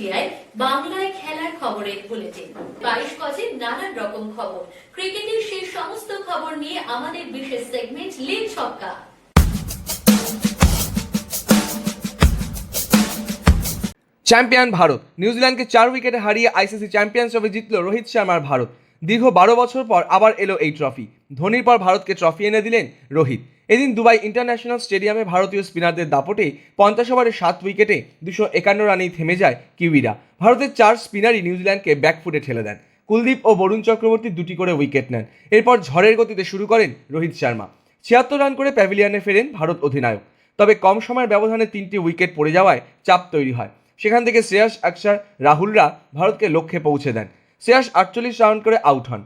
মিডিয়ায় বাংলায় খেলার খবরের বুলেটিন। বাইশ নানান রকম খবর। ক্রিকেটের সেই সমস্ত খবর নিয়ে আমাদের বিশেষ সেগমেন্ট ছক্কা। চ্যাম্পিয়ন ভারত। নিউজিল্যান্ডকে চার উইকেটে হারিয়ে আইসিসি চ্যাম্পিয়ন্স ট্রফি জিতল রোহিত শর্মার ভারত। দীর্ঘ বারো বছর পর আবার এলো এই ট্রফি ধোনির পর ভারতকে ট্রফি এনে দিলেন রোহিত। এদিন দুবাই ইন্টারন্যাশনাল স্টেডিয়ামে ভারতীয় স্পিনারদের দাপটে পঞ্চাশ ওভারে সাত উইকেটে দুশো একান্ন রানেই থেমে যায় কিউইরা। ভারতের চার স্পিনারই নিউজিল্যান্ডকে ব্যাকফুটে ঠেলে দেন। কুলদীপ ও বরুণ চক্রবর্তী দুটি করে উইকেট নেন। এরপর ঝড়ের গতিতে শুরু করেন রোহিত শর্মা। ছিয়াত্তর রান করে প্যাভিলিয়নে ফেরেন ভারত অধিনায়ক। তবে কম সময়ের ব্যবধানে তিনটি উইকেট পড়ে যাওয়ায় চাপ তৈরি হয়। সেখান থেকে শ্রেয়াস আকসার, রাহুলরা ভারতকে লক্ষ্যে পৌঁছে দেন। শ্রেয়াস আটচল্লিশ রান করে আউট হন।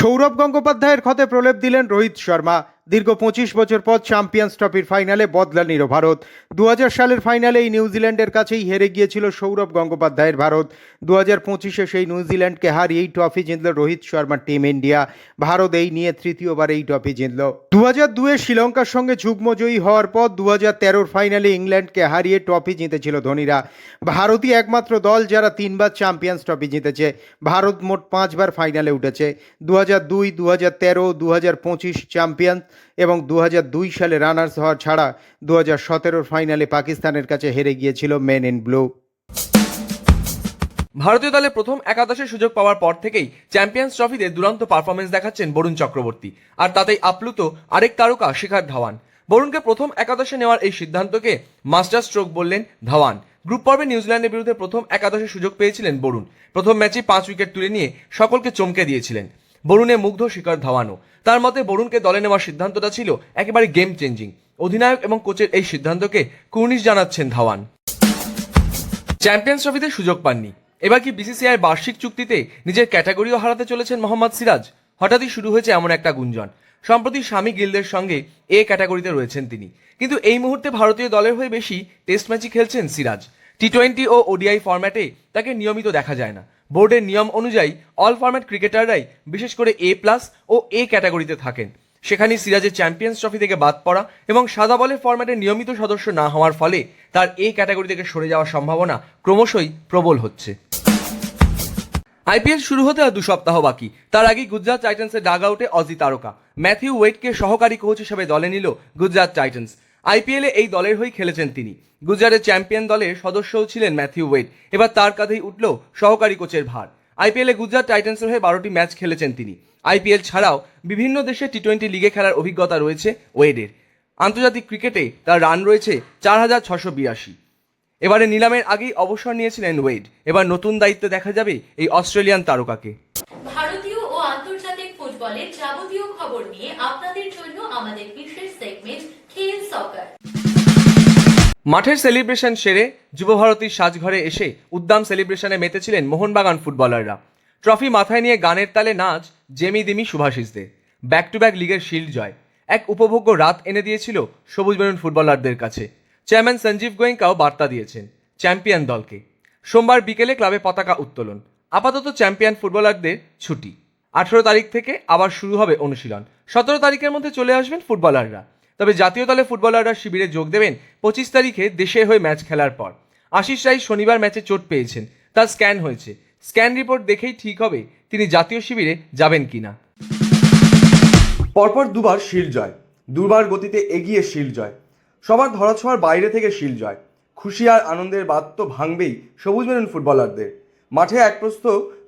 সৌরভ গঙ্গোপাধ্যায়ের ক্ষতে প্রলেপ দিলেন রোহিত শর্মা। দীর্ঘ পঁচিশ বছর পর চ্যাম্পিয়ন্স ট্রফির ফাইনালে বদলা নিল ভারত। দু হাজার সালের ফাইনালে এই নিউজিল্যান্ডের কাছেই হেরে গিয়েছিল সৌরভ গঙ্গোপাধ্যায়ের ভারত। দু হাজার পঁচিশে সেই নিউজিল্যান্ডকে হারিয়ে এই ট্রফি জিতল রোহিত শর্মার টিম ইন্ডিয়া ভারত এই নিয়ে তৃতীয়বার এই ট্রফি জিতল। দু হাজার দুয়ে শ্রীলঙ্কার সঙ্গে যুগ্মজয়ী হওয়ার পর দু হাজার তেরোর ফাইনালে ইংল্যান্ডকে হারিয়ে ট্রফি জিতেছিল ধোনিরা। ভারতই একমাত্র দল যারা তিনবার চ্যাম্পিয়ন্স ট্রফি জিতেছে। ভারত মোট পাঁচবার ফাইনালে উঠেছে। দু হাজার দুই দু হাজার তেরো দু হাজার পঁচিশ চ্যাম্পিয়ন এবং দু দুই সালে রানার্স হওয়া ছাড়া দু হাজার ফাইনালে পাকিস্তানের কাছে হেরে গিয়েছিল মেন ইন ব্লু। ভারতীয় দলে প্রথম একাদশে সুযোগ পাওয়ার পর থেকেই চ্যাম্পিয়ন্স ট্রফিতে দুরন্ত পারফরমেন্স দেখাচ্ছেন বরুণ চক্রবর্তী। আর তাতেই আপ্লুত আরেক তারকা শিখার ধাওয়ান। বরুণকে প্রথম একাদশে নেওয়ার এই সিদ্ধান্তকে মাস্টার স্ট্রোক বললেন ধাওয়ান। গ্রুপ পর্বে নিউজিল্যান্ডের বিরুদ্ধে প্রথম একাদশে সুযোগ পেয়েছিলেন বরুণ। প্রথম ম্যাচে পাঁচ উইকেট তুলে নিয়ে সকলকে চমকে দিয়েছিলেন। বরুণে মুগ্ধ শিকার ধাওয়ানও। তার মতে, বরুণকে দলে নেওয়ার সিদ্ধান্তটা ছিল একেবারে গেম চেঞ্জিং অধিনায়ক এবং কোচের এই সিদ্ধান্তকে কুর্নিশ জানাচ্ছেন ধাওয়ান। চ্যাম্পিয়ন্স ট্রফিতে সুযোগ পাননি। এবার কি বিসিসিআই বার্ষিক চুক্তিতে নিজের ক্যাটাগরিও হারাতে চলেছেন মোহাম্মদ সিরাজ? হঠাৎই শুরু হয়েছে এমন একটা গুঞ্জন। সম্প্রতি স্বামী গিলদের সঙ্গে এ ক্যাটাগরিতে রয়েছেন তিনি। কিন্তু এই মুহূর্তে ভারতীয় দলের হয়ে বেশি টেস্ট ম্যাচই খেলছেন সিরাজ। টি টোয়েন্টি ও ওডিআই ফরম্যাটে তাকে নিয়মিত দেখা যায় না। বোর্ডের নিয়ম অনুযায়ী অল ফরম্যাট ক্রিকেটাররাই বিশেষ করে এ প্লাস ও এ ক্যাটাগরিতে থাকেন। সেখানে সিরাজের চ্যাম্পিয়ন্স ট্রফি থেকে বাদ পড়া এবং সাদা বলের ফরম্যাটের নিয়মিত সদস্য না হওয়ার ফলে তার এই ক্যাটাগরি থেকে সরে যাওয়ার সম্ভাবনা ক্রমশই প্রবল হচ্ছে। আইপিএল শুরু হতে আর দু সপ্তাহ বাকি। তার আগেই গুজরাট টাইটান্সের ডাগ আউটে অজি তারকা ম্যাথিউ ওয়েটকে সহকারী কোচ হিসেবে দলে নিল গুজরাট টাইটান্স আইপিএলে এই দলের হয়েই খেলেছেন তিনি। গুজরাটের চ্যাম্পিয়ন দলের সদস্যও ছিলেন ম্যাথিউ ওয়েড এবার তার কাঁধেই উঠল সহকারী কোচের ভার। আইপিএলে গুজরাট টাইটান্সের হয়ে বারোটি ম্যাচ খেলেছেন তিনি। আইপিএল ছাড়াও বিভিন্ন দেশে টি টোয়েন্টি লিগে খেলার অভিজ্ঞতা রয়েছে ওয়েডের। আন্তর্জাতিক ক্রিকেটে তার রান রয়েছে চার হাজার ছশো বিরাশি। এবারে নিলামের আগেই অবসর নিয়েছিলেন ওয়েড। এবার নতুন দায়িত্বে দেখা যাবে এই অস্ট্রেলিয়ান তারকাকে। ভারতীয় ও আন্তর্জাতিক ফুটবলের যাবতীয় খবর নিয়ে আপনাদের জন্য আমাদের বিশেষ সেগমেন্ট সকার মাঠের সেলিব্রেশন সেরে যুবভারতীর সাজঘরে এসে উদ্দাম সেলিব্রেশনে মেতেছিলেন মোহনবাগান ফুটবলাররা ট্রফি মাথায় নিয়ে গানের তালে নাচ জেমি দিমি সুভাষিসদের ব্যাক টু ব্যাক লিগের শিল্ড জয়। এক উপভোগ্য রাত এনে দিয়েছিল সবুজ বেরুন ফুটবলারদের কাছে। চেয়ারম্যান সঞ্জীব গোয়েঙ্কাও বার্তা দিয়েছেন চ্যাম্পিয়ন দলকে। সোমবার বিকেলে ক্লাবে পতাকা উত্তোলন। আপাতত চ্যাম্পিয়ন ফুটবলারদের ছুটি। আঠেরো তারিখ থেকে আবার শুরু হবে অনুশীলন। সতেরো তারিখের মধ্যে চলে আসবেন ফুটবলাররা তবে জাতীয় দলে ফুটবলাররা শিবিরে যোগ দেবেন পঁচিশ তারিখে দেশের হয়ে ম্যাচ খেলার পর। আশিস রাই শনিবার ম্যাচে চোট পেয়েছেন, তার স্ক্যান হয়েছে। স্ক্যান রিপোর্ট দেখেই ঠিক হবে তিনি জাতীয় শিবিরে যাবেন কিনা। পরপর দুবার শিল জয়, দুবার গতিতে এগিয়ে শিল জয়। সবার ধরাছোঁয়ার বাইরে থেকে শিল জয়। খুশি আর আনন্দের বাদ তো ভাঙবেই সবুজ মেরুন ফুটবলারদের। মাঠে এক প্রস্ত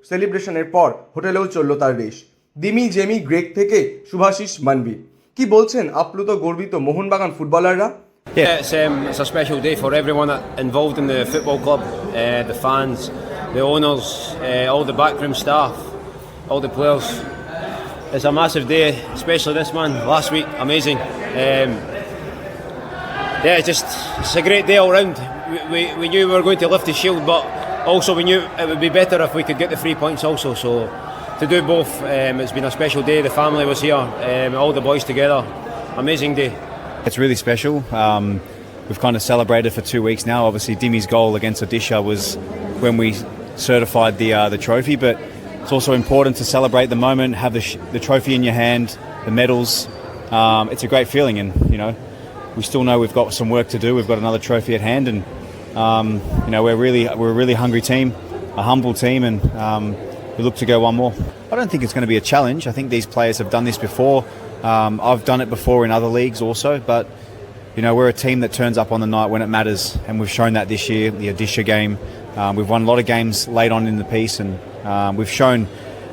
সেলিব্রেশনের পর হোটেলেও চলল তার রেশ। দিমি জেমি গ্রেক থেকে শুভাশিস মানবি। কি বলছেন আপ্লুত গর্বিত মোহনবাগান ফুটবলাররা Yeah, it's, um, it's a special day for everyone involved in the football club, uh, the fans, the owners, uh, all the backroom staff, all the players. It's a massive day, especially this one last week. Amazing. Um, yeah, it's just it's a great day all round. We, we, we knew we were going to lift the shield, but also we knew it would be better if we could get the three points also. So to do both, um, it's been a special day. The family was here, um, all the boys together. Amazing day. It's really special. Um, we've kind of celebrated for two weeks now. Obviously, Dimmy's goal against Odisha was when we certified the uh, the trophy, but it's also important to celebrate the moment, have the, sh- the trophy in your hand, the medals. Um, it's a great feeling, and you know, we still know we've got some work to do. We've got another trophy at hand, and Um, you know, we're really we're a really hungry team, a humble team, and um, we look to go one more. I don't think it's going to be a challenge. I think these players have done this before. Um, I've done it before in other leagues also, but you know, we're a team that turns up on the night when it matters, and we've shown that this year. The Odisha game, um, we've won a lot of games late on in the piece, and um, we've shown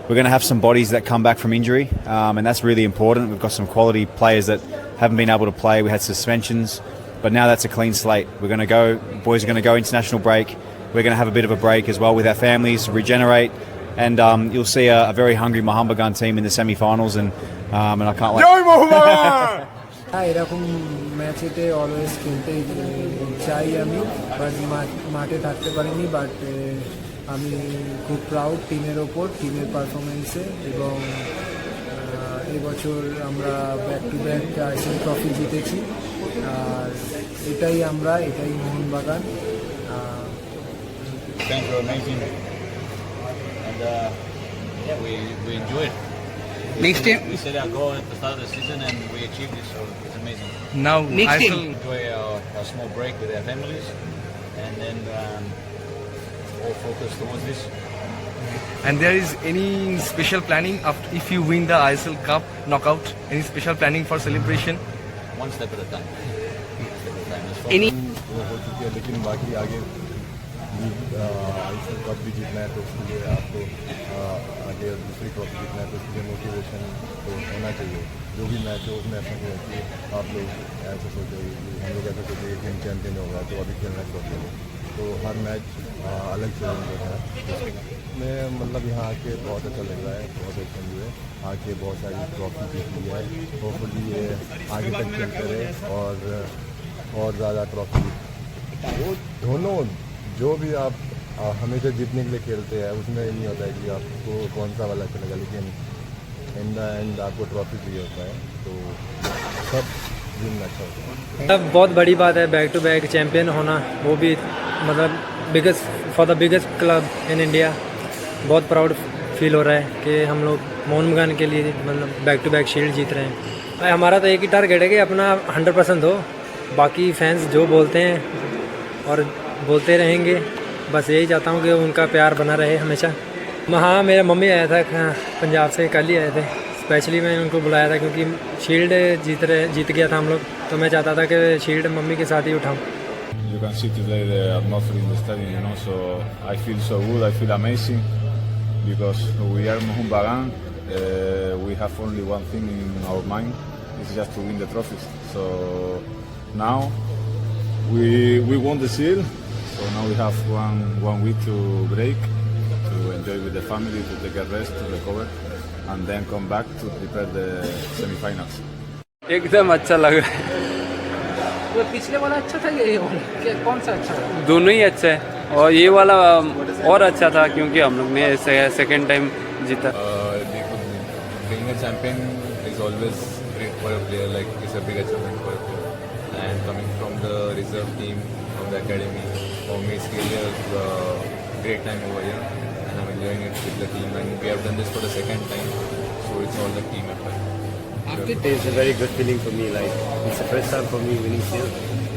we're going to have some bodies that come back from injury, um, and that's really important. We've got some quality players that haven't been able to play. We had suspensions, but now that's a clean slate. We're going to go. Boys are going to go international break. We're going to have a bit of a break as well with our families, regenerate, and um, you'll see a, a very hungry Mohammedan team in the semi-finals, and um, and I can't wait. হ্যাঁ এরকম ম্যাচেতে always খেলতে আহ, চাই আমি but মাঠে থাকতে পারিনি but আমি খুব প্রাউড টিমের ওপর টিমের পারফরমেন্সে এবং আহ, এবছর আমরা back to back ICL trophy জিতেছি। আর এটাই আমরা এটাই Mohun Bagan. Ah, Fans were amazing, and uh, yeah, we we enjoyed. We Next set- time- we set our goal at the start of the season, and we achieved it. So it's amazing. Now Next ISL, team. Enjoy our, our small break with our families, and then um, all focus towards this. and there is any special planning after if you win the ISL Cup knockout? Any special planning for celebration? One step at a time. One step at a time. Let's focus. Any वो हो चुकी है लेकिन बाकी आगे I C cup भी जीतना है तो उसके लिए आपको आगे दूसरी ट्रॉफी जीतना है तो उसके लिए मोटिवेशन तो होना चाहिए। जो भी मैच हो उसमें ऐसा नहीं है कि आप लोग ऐसा सोचो हम लोग ऐसा सोचे कि हम चैंपियन होगा तो अभी खेलना छोड़ देंगे तो हर मैच अलग होता है। मैं मतलब यहाँ आके बहुत अच्छा लग रहा है बहुत अच्छा भी है। आके बहुत सारी ट्रॉफी जीत ली है। होपफुली ये आगे तक चलते रहे और और ज़्यादा ट्रॉफी वो दोनों जो भी आप हमेशा जीतने के लिए खेलते हैं, उसमें नहीं होता है कि आपको कौन सा वाला चलेगा लेकिन इन द एंड आपको ट्रॉफी चाहिए होता है तो सब जीतना अच्छा होता है। अब बहुत बड़ी बात है बैक टू बैक चैम्पियन होना, वो भी मतलब biggest for the biggest club in India बहुत प्राउड फील हो रहा है कि हम लोग मोहन बगान के लिए मतलब बैक टू बैक शील्ड जीत रहे हैं। हमारा तो एक ही टारगेट है कि अपना हंड्रेड परसेंट हो बाकी फैंस जो बोलते हैं और बोलते रहेंगे बस यही चाहता हूँ कि उनका प्यार बना रहे हमेशा हाँ मेरा मम्मी आया था हाँ, पंजाब से कल ही आए थे स्पेशली मैंने उनको बुलाया था क्योंकि शील्ड जीत रहे जीत गया था हम लोग तो मैं चाहता था कि शील्ड मम्मी के साथ ही उठाऊँ You can see today the atmosphere in the stadium, you know, so I feel so good, I feel amazing because we are Mohun Bagan. Uh, we have only one thing in our mind, it's just to win the trophies. So now we we won the seal, so now we have one one week to break, to enjoy with the family, to take a rest, to recover, and then come back to prepare the semi-finals. एकदम अच्छा लग रहा है वो पिछले वाला अच्छा था ये कौन सा अच्छा था दोनों ही अच्छा है और ये वाला और अच्छा था क्योंकि हम लोग ने सेकंड टाइम जीता being a champion is always great for a player, like it's a big achievement for a player. And coming from the reserve team, from the academy, for me it's really a uh, great time over here. And I'm enjoying it with the team. And we have done this for the second time, so it's all the team effort. After It's a very good feeling for me. Like it's the first time for me winning seal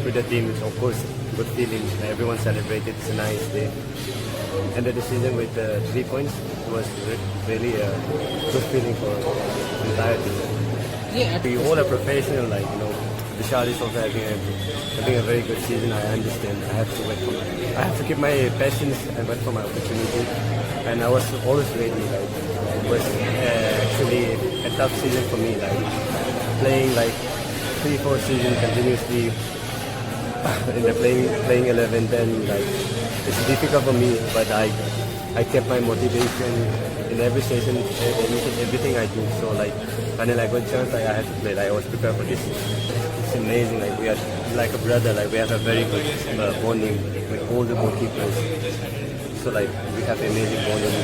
with the team. It's of course good feeling. Everyone celebrated. It's a nice day. Ended the season with uh, three points. It was re- really a good feeling for the entire team. Yeah. We all are professional. Like you know, Vishal is also having a, having a very good season. I understand. I have to wait for. I have to keep my patience and wait for my opportunity. And I was always ready. Like it was uh, actually a tough season for me. Like playing like three, four seasons continuously in the playing playing eleven. Then like it's difficult for me, but I I kept my motivation in every session, everything, everything I do. So like when I got chance, I, I had to play. Like I was prepared for this. It's amazing. Like we are like a brother. Like we have a very good uh, bonding with all the goalkeepers. So like we have amazing bonding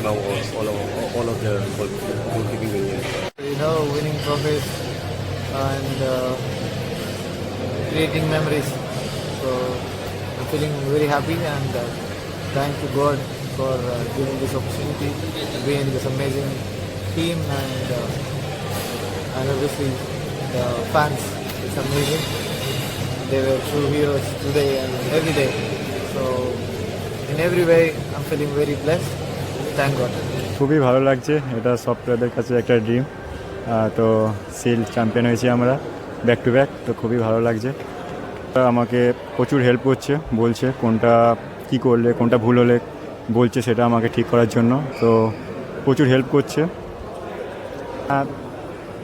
among all, all, of, all of the goal, goalkeeping unions. You know, winning trophies and uh, creating memories. So I'm feeling very happy and uh, thank to God for uh, giving this opportunity to be in this amazing team and uh, and obviously the fans. It's amazing. They were true heroes today and every day. So in every way, I'm feeling very blessed. Thank God. খুবই ভালো লাগছে এটা সব প্লেয়ারদের কাছে একটা dream তো seal champion হয়েছি আমরা ব্যাক টু ব্যাক তো খুবই ভালো লাগছে আমাকে প্রচুর হেল্প করছে বলছে কোনটা কি করলে কোনটা ভুল হলে বলছে সেটা আমাকে ঠিক করার জন্য তো প্রচুর হেল্প করছে আর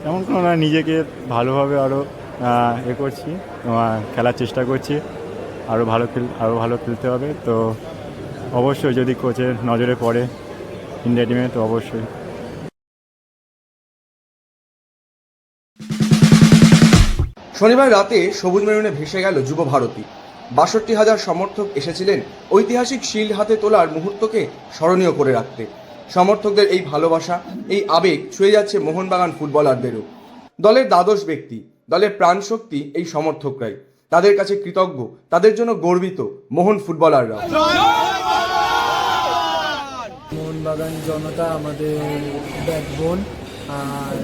এমন কোনো না নিজেকে ভালোভাবে আরও এ করছি। খেলার চেষ্টা করছি। আরও ভালো খেল আরও ভালো খেলতে হবে। তো অবশ্যই যদি কোচের নজরে পড়ে ইন্ডিয়া টিমে তো অবশ্যই। শনিবার রাতে সবুজ মেরুনে ভেসে গেল যুব ভারতী। বাষট্টি হাজার সমর্থক এসেছিলেন ঐতিহাসিক শিল হাতে তোলার মুহূর্তকে স্মরণীয় করে রাখতে। সমর্থকদের এই ভালোবাসা, এই আবেগ ছুঁয়ে যাচ্ছে মোহনবাগান ফুটবলারদেরও। দলের দ্বাদশ ব্যক্তি দলের প্রাণশক্তি এই সমর্থকরাই। তাদের কাছে কৃতজ্ঞ, তাদের জন্য গর্বিত মোহন ফুটবলাররা মোহনবাগান জনতা আমাদের ব্যাকবোন আর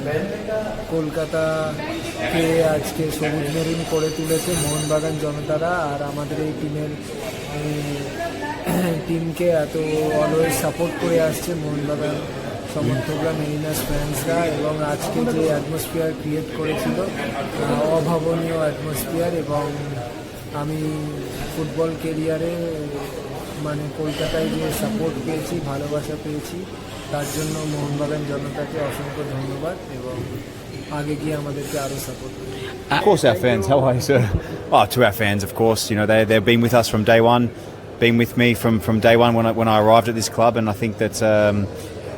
কলকাতাকে আজকে সবুজ মেরুন করে তুলেছে মোহনবাগান জনতারা। আর আমাদের এই টিমের টিমকে এত অলওয়েজ সাপোর্ট করে আসছে মোহনবাগান সমর্থকরা মেরিনাস ফ্যান্সরা এবং আজকে যে অ্যাটমসফিয়ার ক্রিয়েট করেছিল আহ, অভাবনীয় অ্যাটমসফিয়ার এবং আমি ফুটবল কেরিয়ারে মানে কলকাতায় যে সাপোর্ট পেয়েছি ভালোবাসা পেয়েছি তার জন্য মোহনবাগান জনতাকে অসংখ্য ধন্যবাদ এবং আগে গিয়ে আমাদেরকে আরও সাপোর্ট করবে Of course, our fans. How are you, sir? Oh, to our fans, of course. You know, they, they've been with us from day one, been with me from, from day one when I, when I arrived at this club. And I think that, um,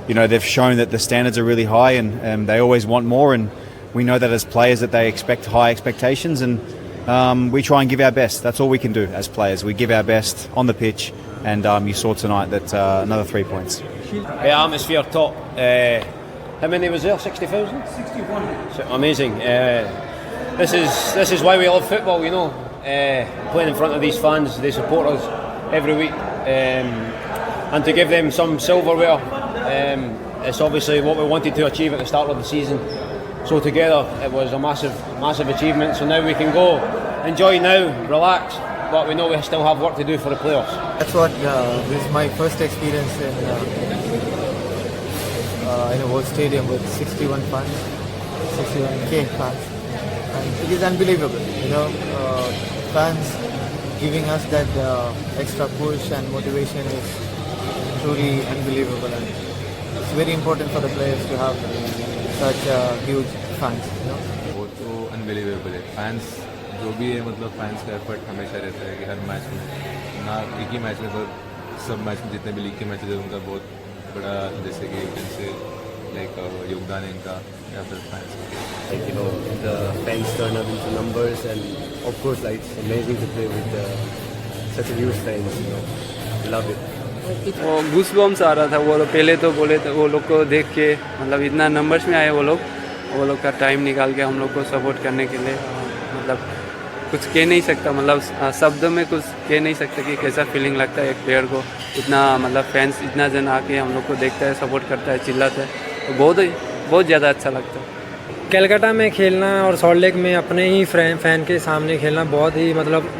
you know, they've shown that the standards are really high and um, they always want more. And we know that as players that they expect high expectations. And um, we try and give our best. That's all we can do as players. We give our best on the pitch. And um, you saw tonight that uh, another three points. Yeah, atmosphere top. Uh, how many was there? 60,000? 61. Amazing. Uh, this is this is why we love football, you know. Uh, playing in front of these fans, they support us every week. Um, and to give them some silverware, um, it's obviously what we wanted to achieve at the start of the season. So together, it was a massive, massive achievement. So now we can go, enjoy now, relax, but we know we still have work to do for the playoffs. That's what uh, this is my first experience in uh, uh, in a world stadium with 61 fans, 61k fans, and it is unbelievable. You know, uh, fans giving us that uh, extra push and motivation is truly unbelievable, and it's very important for the players to have such uh, huge fans. You know. वो तो unbelievable है fans जो भी है मतलब fans का effort हमेशा रहता है कि हर मैच में ना एक ही मैच में तो सब मैच में जितने भी लीग के मैचेज है उनका बहुत बड़ा जैसे कि इनसे लाइक योगदान है इनका या फिर फैंस का like you know the fans turn up into numbers and of course like it's amazing to play with uh, such a huge fans you know love it वो घुस बम्स आ रहा था, वो लोग पहले तो बोले थे, वो लोग को देख के मतलब इतना नंबर्स में आए वो लोग वो लोग का टाइम निकाल के हम लोग को सपोर्ट करने के लिए मतलब कुछ कह नहीं सकता मतलब शब्द में कुछ कह नहीं सकता कि कैसा फीलिंग लगता है एक प्लेयर को, इतना मतलब फैंस इतना जन आके हम लोग को देखता है सपोर्ट करता है, चिल्लाता है तो बहुत बहुत ज़्यादा अच्छा लगता है। कलकत्ता में खेलना और सॉल्ट लेक में अपने ही फ़ैन फ़ैन के सामने खेलना बहुत ही मतलब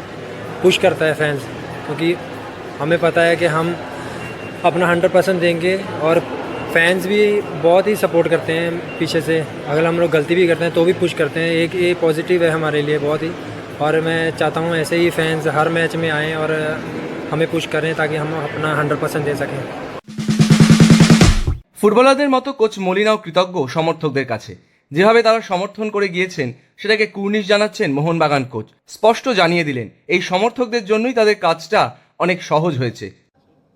पुश करता है फैंस क्योंकि हमें पता है कि हम अपना हंड्रेड परसेंट देंगे और फैंस भी बहुत ही सपोर्ट करते हैं पीछे से अगर हम लोग गलती भी करते हैं तो भी पुश करते हैं एक ये पॉजिटिव है हमारे लिए बहुत ही और मैं चाहता हूँ ऐसे ही फैंस हर मैच में आएँ और हमें पुश करें ताकि हम अपना हंड्रेड परसेंट दे सकें ফুটবলারদের মতো কোচ মলিনাও কৃতজ্ঞ সমর্থকদের কাছে যেভাবে তারা সমর্থন করে গিয়েছেন সেটাকে কুর্নিশ জানাচ্ছেন মোহনবাগান কোচ স্পষ্ট জানিয়ে দিলেন এই সমর্থকদের জন্যই তাদের কাজটা অনেক সহজ হয়েছে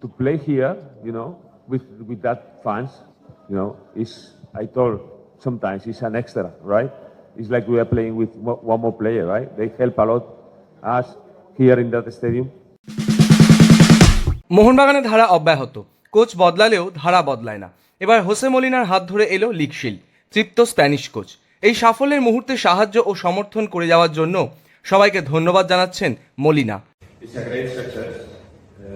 to play here, you know, with with that fans, you know, is I told sometimes it's an extra, right? It's like we are playing with one more player, right? They help a lot us here in that stadium. মোহনবাগানের ধারা অব্যাহত coach বদলালেও ধারা বদলায় না এবার Jose মলিনার হাত ধরে এলো লিগশিল তৃপ্ত স্প্যানিশ কোচ এই সাফল্যের মুহূর্তে সাহায্য ও সমর্থন করে যাওয়ার জন্য সবাইকে ধন্যবাদ জানাচ্ছেন Molina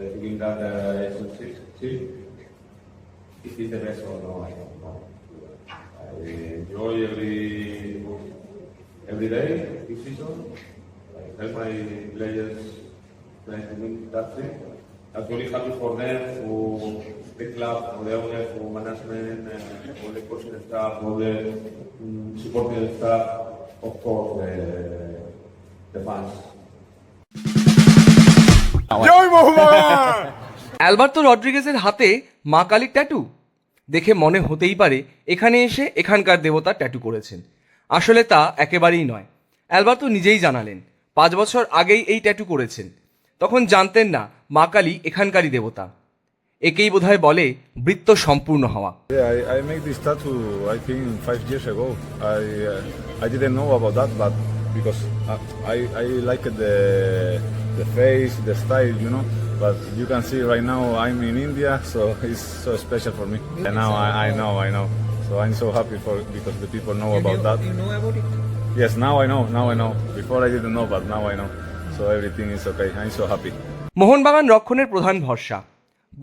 It's a great success uh, to win that uh, championship. It is the best or no, I don't know. I enjoy every every day this season. I help my players to trying to win that thing. I'm really happy for them, for the club, for the owner, for management, uh, for the coaching staff, for the um, supporting staff, of course, the, the fans. Alberto রড্রিগেজের হাতে মা কালীর tattoo. দেখে মনে হতেই পারে এখানে এসে এখানকার দেবতা ট্যাটু করেছেন। আসলে তা একেবারেই নয়। অ্যালবার্তো নিজেই জানালেন পাঁচ বছর আগেই এই ট্যাটু করেছেন। তখন জানতেন না মা কালী এখানকারই দেবতা। একেই বোধহয় বলে বৃত্ত সম্পূর্ণ হওয়া। Yeah, I, I made this tattoo I think five years ago. I uh, I didn't know about that, but because I I, I like the the face, the style, you know. But you can see right now I'm in India, so it's so special for me. And now I, I know, I know. So I'm so happy for because the people know you about that. You know about it? Yes, now I know, now I know. Before I didn't know, but now I know. So everything is okay. I'm so happy. Mohun Bagan রক্ষণের প্রধান ভরসা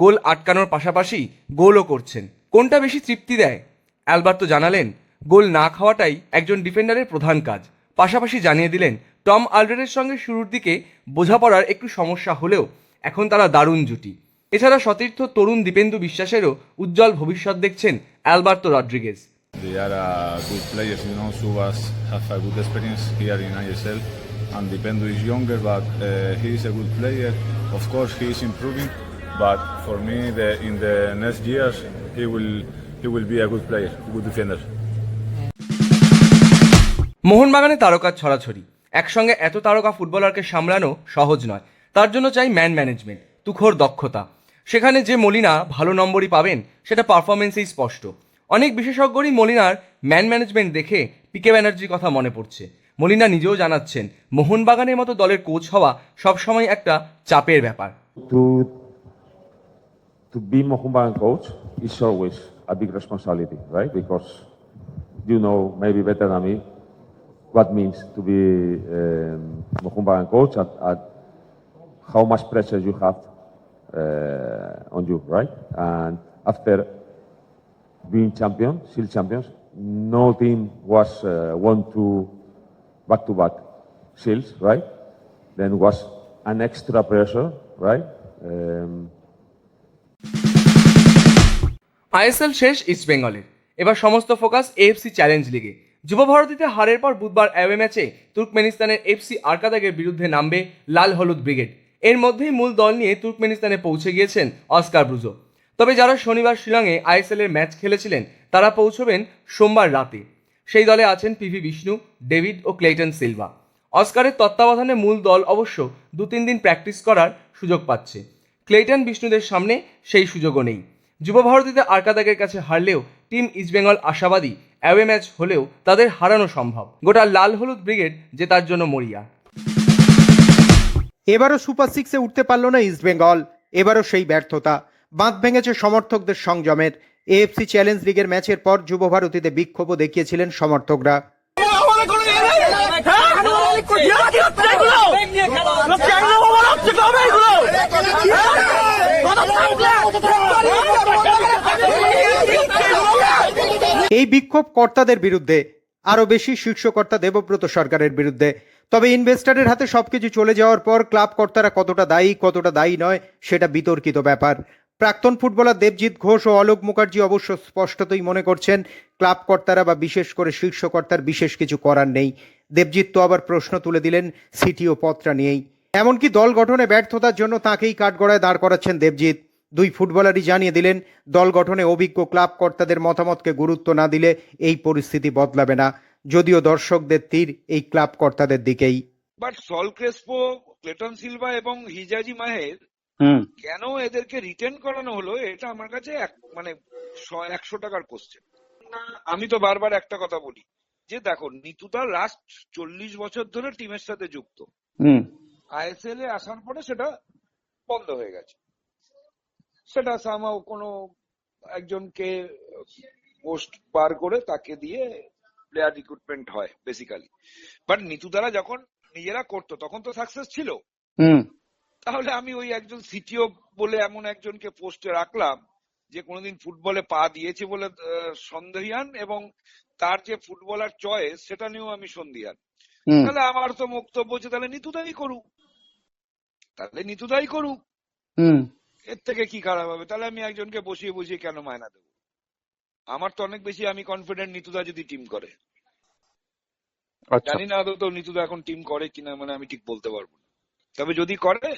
গোল আটকানোর পাশাপাশি গোলও করছেন কোনটা বেশি তৃপ্তি দেয় Alberto জানালেন গোল না খাওয়াটাই একজন ডিফেন্ডারের প্রধান কাজ পাশাপাশি জানিয়ে দিলেন টম আলডারের সঙ্গে শুরুর দিকে বোঝাপড়ার একটু সমস্যা হলেও এখন তারা দারুণ জুটি এছাড়া সতীর্থ তরুণ দীপেন্দু বিশ্বাসেরও উজ্জ্বল ভবিষ্যৎ দেখছেন Alberto Rodriguez They are uh, good players, you know. Subas have a good experience here in ISL, and Dependo is younger, but uh, he is a good player. Of course, he is improving, but for me, the, in the next years, he will he will be a good player, good defender. মোহনবাগানে তারকার ছড়াছড়ি একসঙ্গে এত তারকা ফুটবলারকে সামলানো সহজ নয়। তার জন্য চাই ম্যান ম্যানেজমেন্ট তুখোর দক্ষতা। সেখানে যে মলিনা ভালো নম্বরই পাবেন সেটা পারফরমেন্সেই স্পষ্ট। অনেক বিশেষজ্ঞরই মলিনার ম্যান ম্যানেজমেন্ট দেখে পিকে ব্যানার্জির কথা মনে পড়ছে। মলিনা নিজেও জানাচ্ছেন মোহনবাগানের মতো দলের কোচ হওয়া সবসময় একটা চাপের ব্যাপার। To, be Mohumbagan coach is always a big responsibility, right? Because you know maybe better than me what means to be um, Mohumbagan coach and, and how much pressure you have uh, on you, right? And after being champion, still champions, no team was uh, won to back-to-back shields, right? Then was an extra pressure, right? Um, ISL শেষ ইস্টবেঙ্গলের এবার সমস্ত focus AFC challenge লিগে যুব ভারতীতে হারের পর বুধবার away ম্যাচে তুর্কমেনিস্তানের এফসি আরকাদাগের বিরুদ্ধে নামবে লাল হলুদ ব্রিগেড। এর মধ্যেই মূল দল নিয়ে তুর্কমেনিস্তানে পৌঁছে গিয়েছেন অস্কার ব্রুজো। তবে যারা শনিবার শিলংয়ে আইএসএল এর ম্যাচ খেলেছিলেন, তারা পৌঁছবেন সোমবার রাতে। সেই দলে আছেন পিভি বিষ্ণু, ডেভিড ও ক্লেটন সিলভা। অস্কারের তত্ত্বাবধানে মূল দল অবশ্য দু তিন দিন প্র্যাকটিস করার সুযোগ পাচ্ছে। ক্লেটন বিষ্ণুদের সামনে সেই সুযোগও নেই। যুব ভারতীতে আরকাদাগের কাছে হারলেও টিম ইস্টবেঙ্গল আশাবাদী অ্যাওয়ে ম্যাচ হলেও তাদের হারানো সম্ভব। গোটা লাল হলুদ ব্রিগেড জেতার জন্য মরিয়া। এবারও সুপার সিক্সে উঠতে পারল না ইস্টবেঙ্গল এবারও সেই ব্যর্থতা। বাঁধ ভেঙেছে সমর্থকদের সংযমের। এএফসি চ্যালেঞ্জ লিগের ম্যাচের পর যুব ভারতীতে বিক্ষোভও দেখিয়েছিলেন সমর্থকরা। এই বিক্ষোভ কর্তাদের বিরুদ্ধে, আরও বেশি শীর্ষকর্তা দেবব্রত সরকারের বিরুদ্ধে। তবে ইনভেস্টারের হাতে সবকিছু চলে যাওয়ার পর ক্লাব কর্তারা কতটা দায়ী কতটা দায়ী নয়, সেটা বিতর্কিত ব্যাপার। প্রাক্তন ফুটবলার দেবজিৎ ঘোষ ও অলোক মুখার্জি অবশ্য স্পষ্টতই মনে করছেন ক্লাব কর্তারা বা বিশেষ করে শীর্ষকর্তার বিশেষ কিছু করার নেই। দেবজিৎ তো আবার প্রশ্ন তুলে দিলেন সিটি ও পত্রা নিয়েই। এমনকি দল গঠনে ব্যর্থতার জন্য তাকেই কাঠগড়ায় দাঁড় করাচ্ছেন দেবজিৎ। দুই ফুটবলারই জানিয়ে দিলেন দল গঠনে অভিজ্ঞ ক্লাব কর্তাদের মতামতকে গুরুত্ব না দিলে এই পরিস্থিতি বদলাবে না। যদিও দর্শকদের তীর এই ক্লাব কর্তাদের দিকেই। But Saul Crespo Cleiton Silva এবং হিজাজি মাহের কেন এদেরকে রিটেন করানো হলো এটা আমার কাছে এক- মানে একশো টাকার কোশ্চেন আমি তো বারবার একটা কথা বলি যে দেখো নিতুদা লাস্ট চল্লিশ বছর ধরে টিমের সাথে যুক্ত। আইএসএল এ আসার পরে সেটা বন্ধ হয়ে গেছে। সেটা সামাও কোনো একজনকে পোস্ট পার করে তাকে দিয়ে প্লেয়ার রিক্রুটমেন্ট হয় বেসিক্যালি বাট নিতুদারা যখন নিজেরা করতো তখন তো সাকসেস ছিল। তাহলে আমি ওই একজন সিটিও বলে এমন একজনকে পোস্টে রাখলাম যে কোনোদিন ফুটবলে পা দিয়েছে বলে আহ, সন্দেহিয়ান এবং তার যে ফুটবলার চয়েস সেটা নিয়েও আমি সন্দিহান তাহলে আমার তো বক্তব্য হচ্ছে তাহলে নিতুদাই করুক। তাহলে নিতুদাই করুক। হুম। এর থেকে কি খারাপ হবে? তাহলে আমি একজনকে বসিয়ে বসিয়ে কেন মায়না দেবো? আমার তো অনেক বেশি আমি কনফিডেন্ট নিতুদা যদি টিম করে। আচ্ছা। জানি না আদৌ নিতুদা এখন টিম করে কিনা মানে আমি ঠিক বলতে পারব না। তবে যদি করে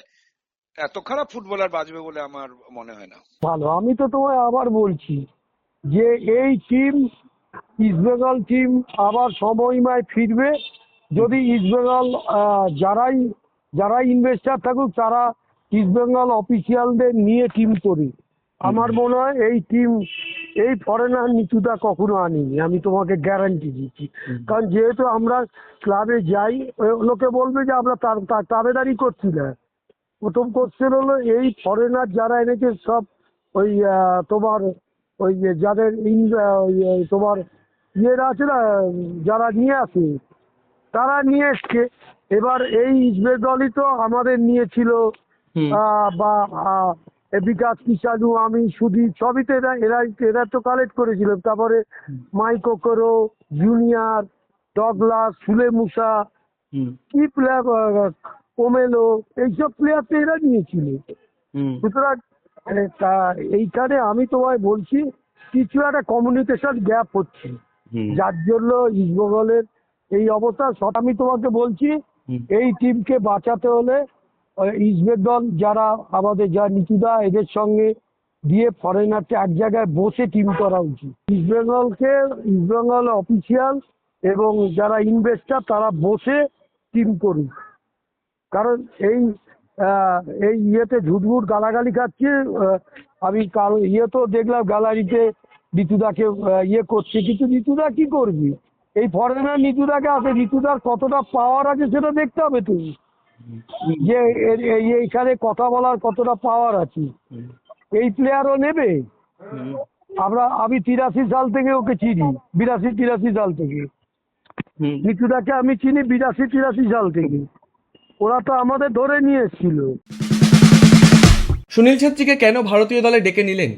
এত খারাপ ফুটবলার বাজবে বলে আমার মনে হয় না। ভালো আমি তো তোমায় আবার বলছি যে এই টিম ইস্টবেঙ্গল টিম আবার সময়মায় ফিরবে। যদি ইস্টবেঙ্গল আহ, যারাই যারাই ইনভেস্টার থাকুক তারা ইস্টবেঙ্গল অফিসিয়ালদের নিয়ে টিম করি আমার মনে হয় এই টিম এই ফরেনার নিচুদা কখনো আনিনি আমি তোমাকে গ্যারান্টি দিচ্ছি। কারণ যেহেতু আমরা ক্লাবে যাই ও- লোকে বলবে যে আমরা তার তাবেদারি করছি না। প্রথম কোশ্চেন হলো এই ফরেনার যারা এনেছে সব ওই তোমার ওই যাদের তোমার ইয়েরা আছে না যারা নিয়ে আসে তারা নিয়ে এসছে। এবার এই ইস্টবেঙ্গলই তো আমাদের নিয়েছিল বা বিকাশ কিষানু আমি সুদীপ সবই তো এরা এরা এরা তো কালেক্ট করেছিল। তারপরে মাইকো করো জুনিয়র ডগলাস সুলে মুসা কি প্লেয়ার ওমেলো এইসব প্লেয়ার তো এরা নিয়েছিল। সুতরাং এইখানে আমি তোমায় বলছি কিছু একটা কমিউনিকেশন গ্যাপ হচ্ছে। যার জন্য ইস্টবেঙ্গলের এই অবস্থা সব আমি তোমাকে বলছি এই টিমকে বাঁচাতে হলে আহ, ইস্টবেঙ্গল যারা আমাদের যা নিচুদা এদের সঙ্গে দিয়ে ফরেনারকে এক জায়গায় বসে টিম করা উচিত। ইস্টবেঙ্গলকে ইস্টবেঙ্গল অফিসিয়াল এবং যারা ইনভেস্টার তারা বসে টিম করুক। কারণ এই এই ইয়েতে ঝুটমুট গালাগালি খাচ্ছে আমি কাল ইয়ে তো দেখলাম গ্যালারিতে ঋতুদাকে ইয়ে করছে। কিন্তু ঋতুদা কি করবি? এই ফরেনার ঋতুদাকে আছে ঋতুদার কতটা পাওয়ার আছে সেটা দেখতে হবে তুমি। যে এই এইখানে কথা বলার কতটা পাওয়ার আছে। এই প্লেয়ারও নেবে। আমরা আমি তিরাশি সাল থেকে ওকে চিনি বিরাশি তিরাশি সাল থেকে। ঋতুদাকে আমি চিনি বিরাশি তিরাশি সাল থেকে। ওরা তো আমাদের ধরে নিয়ে এসেছিল। সুনীল ছেত্রীকে কেন ভারতীয় দলে ডেকে নিলেন?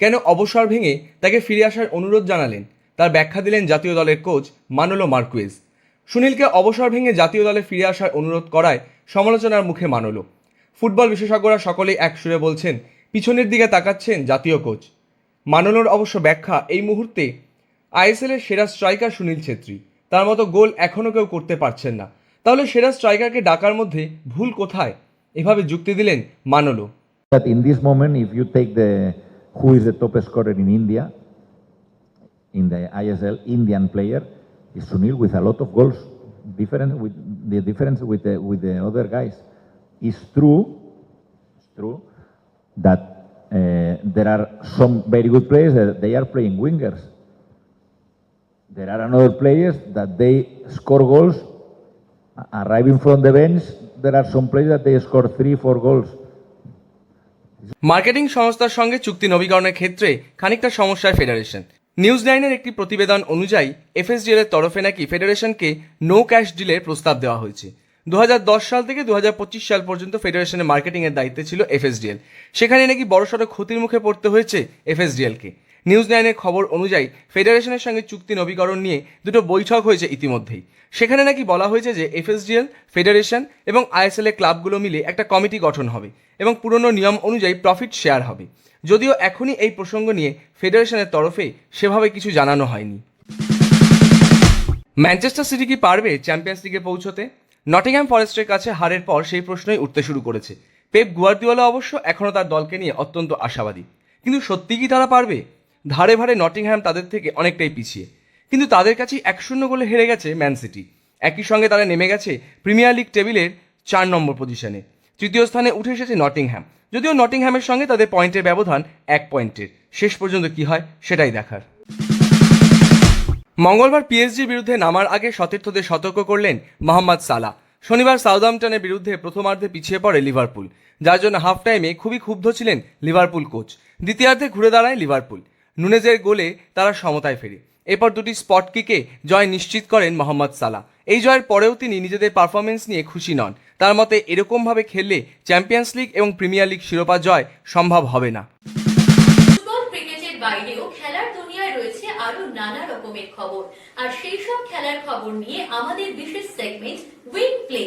কেন অবসর ভেঙে তাকে ফিরে আসার অনুরোধ জানালেন? তার ব্যাখ্যা দিলেন জাতীয় দলের কোচ মানোলো মার্কুয়েজ। সুনীলকে অবসর ভেঙে জাতীয় দলে ফিরে আসার অনুরোধ করায় সমালোচনার মুখে মানোলো। ফুটবল বিশেষজ্ঞরা সকলেই এক সুরে বলছেন পিছনের দিকে তাকাচ্ছেন জাতীয় কোচ। মানোলোর অবশ্য ব্যাখ্যা এই মুহূর্তে আইএসএলের সেরা স্ট্রাইকার সুনীল ছেত্রী। তার মতো গোল এখনও কেউ করতে পারছেন না। তাহলে সেরা স্ট্রাইকারকে ডাকার মধ্যে ভুল কোথায়? এভাবে যুক্তি দিলেন মানলো। But in this moment, if you take the who is the top scorer in India, in the ISL, Indian player, is Sunil with a lot of goals. Different with the difference with the with the other guys. It's true, it's true that uh, there are some very good players that they are playing wingers. There are another players that they score goals arriving from the bench. There are some players that they score three, four goals. Marketing সংস্থার সঙ্গে চুক্তি নবীকরণের ক্ষেত্রে খানিকটা সমস্যায় federation news লাইনের একটি প্রতিবেদন অনুযায়ী এফএসডিএল এর তরফে নাকি ফেডারেশনকে নো ক্যাশ ডিলের প্রস্তাব দেওয়া হয়েছে। দু হাজার দশ সাল থেকে দুহাজার পঁচিশ সাল পর্যন্ত ফেডারেশনের মার্কেটিংয়ের দায়িত্বে ছিল এফএসডিএল সেখানে নাকি বড়সড় ক্ষতির মুখে পড়তে হয়েছে এফএসডিএলকে নিউজ নাইনের খবর অনুযায়ী ফেডারেশনের সঙ্গে চুক্তি নবীকরণ নিয়ে দুটো বৈঠক হয়েছে ইতিমধ্যেই। সেখানে নাকি বলা হয়েছে যে এফএসডিএল, ফেডারেশন এবং আইএসএল এর ক্লাবগুলো মিলে একটা কমিটি গঠন হবে এবং পুরনো নিয়ম অনুযায়ী প্রফিট শেয়ার হবে। যদিও এখনই এই প্রসঙ্গ নিয়ে ফেডারেশনের তরফে সেভাবে কিছু জানানো হয়নি। ম্যানচেস্টার সিটি কি পারবে চ্যাম্পিয়ন্স লিগে পৌঁছতে? নটিংহ্যাম ফরেস্টের কাছে হারের পর সেই প্রশ্নই উঠতে শুরু করেছে। পেপ গুয়ার্দিওলা অবশ্য এখনও তার দলকে নিয়ে অত্যন্ত আশাবাদী। কিন্তু সত্যি কি তারা পারবে? ধারে ভারে নটিংহ্যাম তাদের থেকে অনেকটাই পিছিয়ে। কিন্তু তাদের কাছেই এক শূন্য গোলে হেরে গেছে ম্যান সিটি। একই সঙ্গে তারা নেমে গেছে প্রিমিয়ার লিগ টেবিলের চার নম্বর পজিশনে। তৃতীয় স্থানে উঠে এসেছে নটিংহ্যাম। যদিও নটিংহ্যামের সঙ্গে তাদের পয়েন্টের ব্যবধান এক পয়েন্টের। শেষ পর্যন্ত কি হয় সেটাই দেখার। মঙ্গলবার পিএসজির বিরুদ্ধে নামার আগে সতীর্থদের সতর্ক করলেন মোহাম্মদ সালা শনিবার সাউদাম্পটনের বিরুদ্ধে প্রথমার্ধে পিছিয়ে পড়ে লিভারপুল। যার জন্য হাফ টাইমে খুবই ক্ষুব্ধ ছিলেন লিভারপুল কোচ। দ্বিতীয়ার্ধে ঘুরে দাঁড়ায় লিভারপুল। নুনেজের গোলে তারা সমতায় ফেরে। এরপর দুটি স্পট কিকে জয় নিশ্চিত করেন মোহাম্মদ সালা এই জয়ের পরেও তিনি নিজেদের পারফরমেন্স নিয়ে খুশি নন। তার মতে, এরকমভাবে খেললে চ্যাম্পিয়ন্স লিগ এবং প্রিমিয়ার লিগ শিরোপা জয় সম্ভব হবে না। বাইরেও খেলার দুনিয়ায় রয়েছে আরও নানা রকমের খবর। আর সেই সব খেলার খবর নিয়ে আমাদের বিশেষ segment win play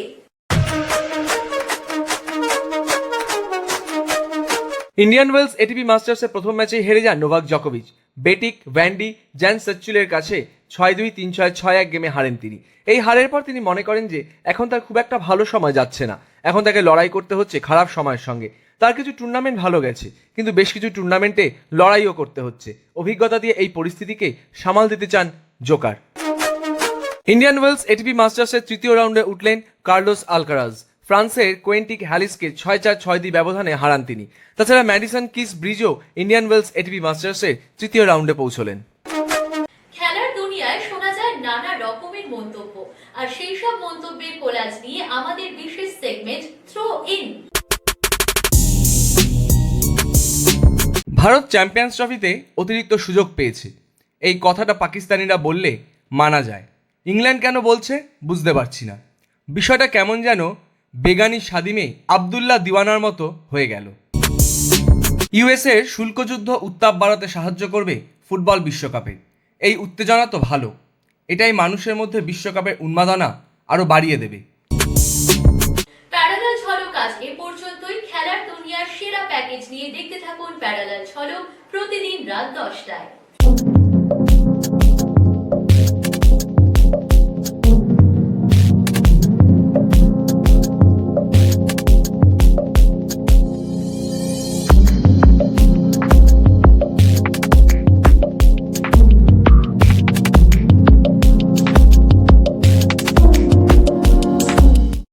Indian Wells ATP মাস্টার্সের প্রথম ম্যাচেই হেরে যান নোভাক জকোভিচ। বেটিক, ভ্যান্ডি, জ্যান সচ্চুলের কাছে ছয় দুই, তিন ছয় ছয় এক গেমে হারেন তিনি। এই হারের পর তিনি মনে করেন যে এখন তার খুব একটা ভালো সময় যাচ্ছে না। এখন তাকে লড়াই করতে হচ্ছে খারাপ সময়ের সঙ্গে। তার কিছু টুর্নামেন্ট ভালো গেছে, কিন্তু বেশ কিছু টুর্নামেন্টে লড়াইও করতে হচ্ছে। অভিজ্ঞতা দিয়ে এই পরিস্থিতিকে সামাল দিতে চান জোকার। ইন্ডিয়ান ওয়েলস এটিপি মাস্টার্সের তৃতীয় রাউন্ডে উঠলেন কার্লোস আলকারাজ। ফ্রান্সের কোয়েন্টিক হ্যালিসকে ছয় চার ছয় দুই ব্যবধানে হারান তিনি। তাছাড়া ম্যাডিসন কিস ব্রিজও ইন্ডিয়ান ওয়েলস এটিপি মাস্টার্সের তৃতীয় রাউন্ডে পৌঁছলেন। খেলার দুনিয়ায় শোনা যায় নানা রকমের মন্তব্য আর সেই সব মন্তব্যের কোলাজ নিয়ে আমাদের বিশেষ segment throw in Bharat champions ট্রফিতে অতিরিক্ত সুযোগ পেয়েছে। এই কথাটা পাকিস্তানিরা বললে মানা যায়। ইংল্যান্ড কেন বলছে বুঝতে পারছি না। বিষয়টা কেমন যেন বেগানি সাদিমে আবদুল্লাহ দিওয়ানার মতো হয়ে গেল। ইউএসএর শুল্কযুদ্ধ উত্তাপ বাড়াতে সাহায্য করবে ফুটবল বিশ্বকাপে। এই উত্তেজনা তো ভালো। এটাই মানুষের মধ্যে বিশ্বকাপের উন্মাদনা আরও বাড়িয়ে দেবে। সেরা প্যাকেজ নিয়ে দেখতে থাকুন প্যারালাল ঝলক প্রতিদিন রাত দশটায়।